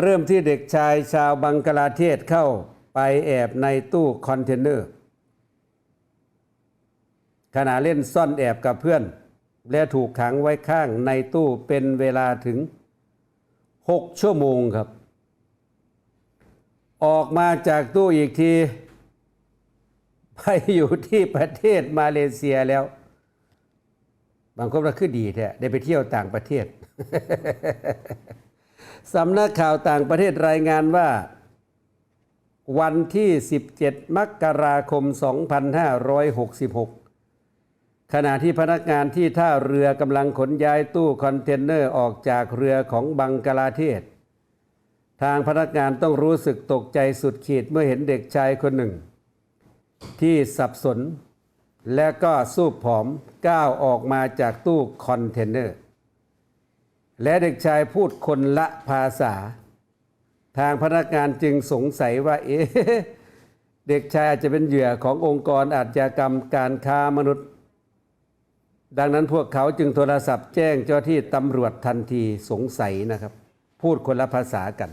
เริ่มที่เด็กชายชาวบังกลาเทศเข้าไปแอบในตู้คอนเทนเนอร์ ขณะเล่นซ่อนแอบกับเพื่อน และถูกขังไว้ข้างในตู้เป็นเวลาถึง 6 ชั่วโมงครับ ออกมาจากตู้อีกที ไปอยู่ที่ประเทศมาเลเซียแล้ว บางคนก็คือดีแท้ได้ไปเที่ยวต่างประเทศ สำนักข่าวต่างประเทศรายงานว่า วันที่ 17 มกราคม 2566 ขณะที่พนักงานที่ท่าเรือกำลังขนย้ายตู้คอนเทนเนอร์ออกจากเรือของบังกลาเทศ ทางพนักงานต้องรู้สึกตกใจสุดขีดเมื่อเห็นเด็กชายคนหนึ่ง ที่สับสนและก็สูบผอมก้าวออกมาจากตู้คอนเทนเนอร์ และเด็กชายพูดคนละภาษา ทางพนักงานจึงสงสัยว่า เอ๊ะเด็กชายอาจจะเป็นเหยื่อขององค์กรอาชญากรรมการค้ามนุษย์ ดังนั้นพวกเขาจึงโทรศัพท์แจ้งเจ้าที่ตำรวจทันทีสงสัยนะครับ พูดคนละภาษากัน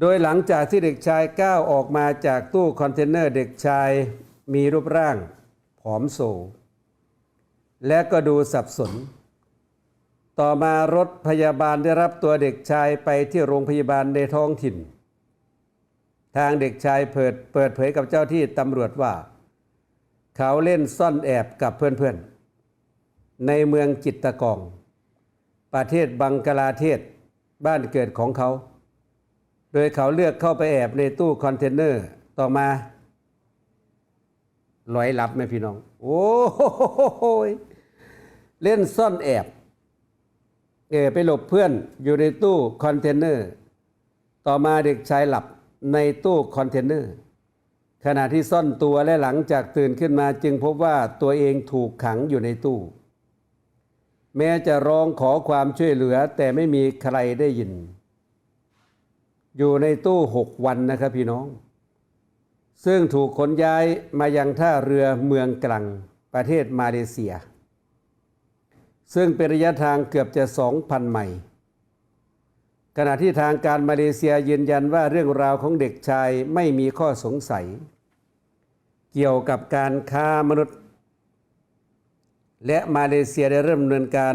โดยหลังจากที่เด็กชายก้าวออกมาจากตู้คอนเทนเนอร์เด็กชายมีรูปร่าง ผอมโซและก็ดูสับสน ต่อมารถพยาบาลได้รับตัวเด็กชายไปที่โรงพยาบาลในท้องถิ่น ทางเด็กชายเปิดเปิดเผยกับเจ้าที่ตำรวจว่า เขาเล่นซ่อนแอบกับเพื่อนๆ ในเมืองจิตตะกอง ประเทศบังกลาเทศบ้านเกิดของเขา โดยเขาเลือกเข้าไปแอบในตู้คอนเทนเนอร์ต่อมาลอยลับไหมพี่น้อง โอ้โหเล่นซ่อนแอบ เอไปหลบเพื่อนอยู่ในตู้คอนเทนเนอร์ ต่อมาเด็กชายหลับในตู้คอนเทนเนอร์ ขณะที่ซ่อนตัวและหลังจากตื่นขึ้นมาจึงพบว่าตัวเองถูกขังอยู่ในตู้ แม้จะร้องขอความช่วยเหลือแต่ไม่มีใครได้ยิน อยู่ในตู้หกวันนะครับพี่น้อง ซึ่งถูกขนย้ายมายังท่าเรือเมืองกลังประเทศมาเลเซีย ซึ่งเป็นระยะทางเกือบจะ 2,000 ไมล์ขณะที่ทางการมาเลเซียยืนยันว่าเรื่องราวของเด็กชายไม่มีข้อสงสัย เกี่ยวกับการค้ามนุษย์ และมาเลเซียได้เริ่มดำเนินการ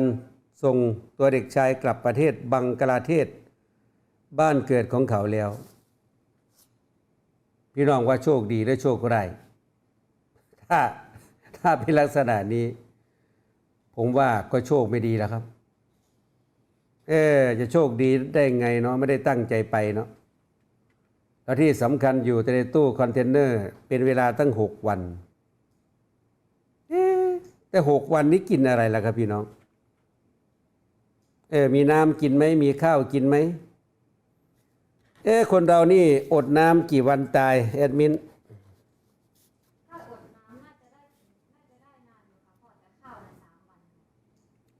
ส่งตัวเด็กชายกลับประเทศบังกลาเทศ บ้านเกิดของเขาแล้ว พี่น้องว่าโชคดีและโชคร้ายถ้าถ้าเป็นลักษณะนี้ ผมว่าก็โชคไม่ดีแล้วครับ เออจะโชคดีได้ไงเนาะไม่ได้ตั้งใจไปเนาะแล้วที่สำคัญอยู่ในตู้คอนเทนเนอร์เป็นเวลาตั้งหกวันเอ๊ะแต่หกวันนี้กินอะไรล่ะครับพี่น้อง เออมีน้ำกินไหมมีข้าวกินไหมเอ๊ะคนเรานี่อดน้ำกี่วันตายแอดมิน ถ้าอดน้ำน่าจะได้น่าจะได้นานอยู่ค่ะพ่อแต่ข้าวน่ะสามวัน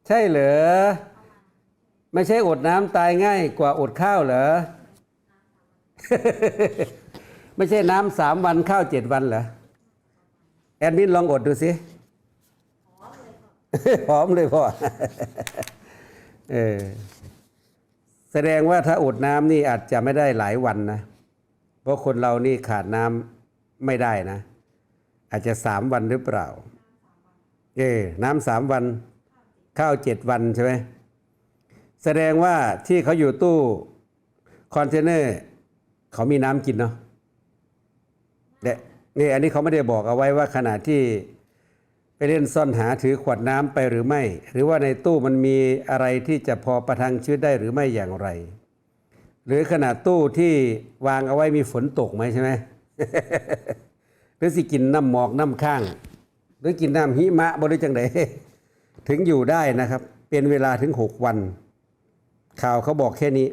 ใช่เหรอ ไม่ใช่อดน้ำตายง่ายกว่าอดข้าวเหรอ ไม่ใช่น้ำสามวันข้าวเจ็ดวันเหรอ แอดมินลองอดดูสิพร้อมเลยพ่อ เออ แสดงว่าถ้าอดน้ำนี่อาจจะไม่ได้หลายวันนะ เพราะคนเรานี่ขาดน้ำไม่ได้นะ อาจจะสามวันหรือเปล่า เออ น้ำสามวัน ข้าวเจ็ดวันใช่ไหมแสดงว่าที่เขาอยู่ตู้คอนเทนเนอร์เขามีน้ำกินเนาะเดะนี่อันนี้เขาไม่ได้บอกเอาไว้ว่าขณะที่ไปเล่นซ่อนหาถือขวดน้ำไปหรือไม่ หรือว่าในตู้มันมีอะไรที่จะพอประทังชีวิตได้หรือไม่อย่างไร หรือขนาดตู้ที่วางเอาไว้มีฝนตกไหมใช่ไหมหรือสิกินน้ำหมอกน้ำข้าง หรือกินน้ำหิมะบริจังได ถึงอยู่ได้นะครับ เป็นเวลาถึง 6 วัน ข่าวเขาบอกแค่นี้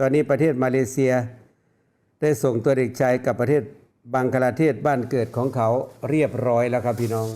ตอนนี้ประเทศมาเลเซีย ได้ส่งตัวเด็กชายกับประเทศบังกลาเทศบ้านเกิดของเขาเรียบร้อยแล้วครับพี่น้อง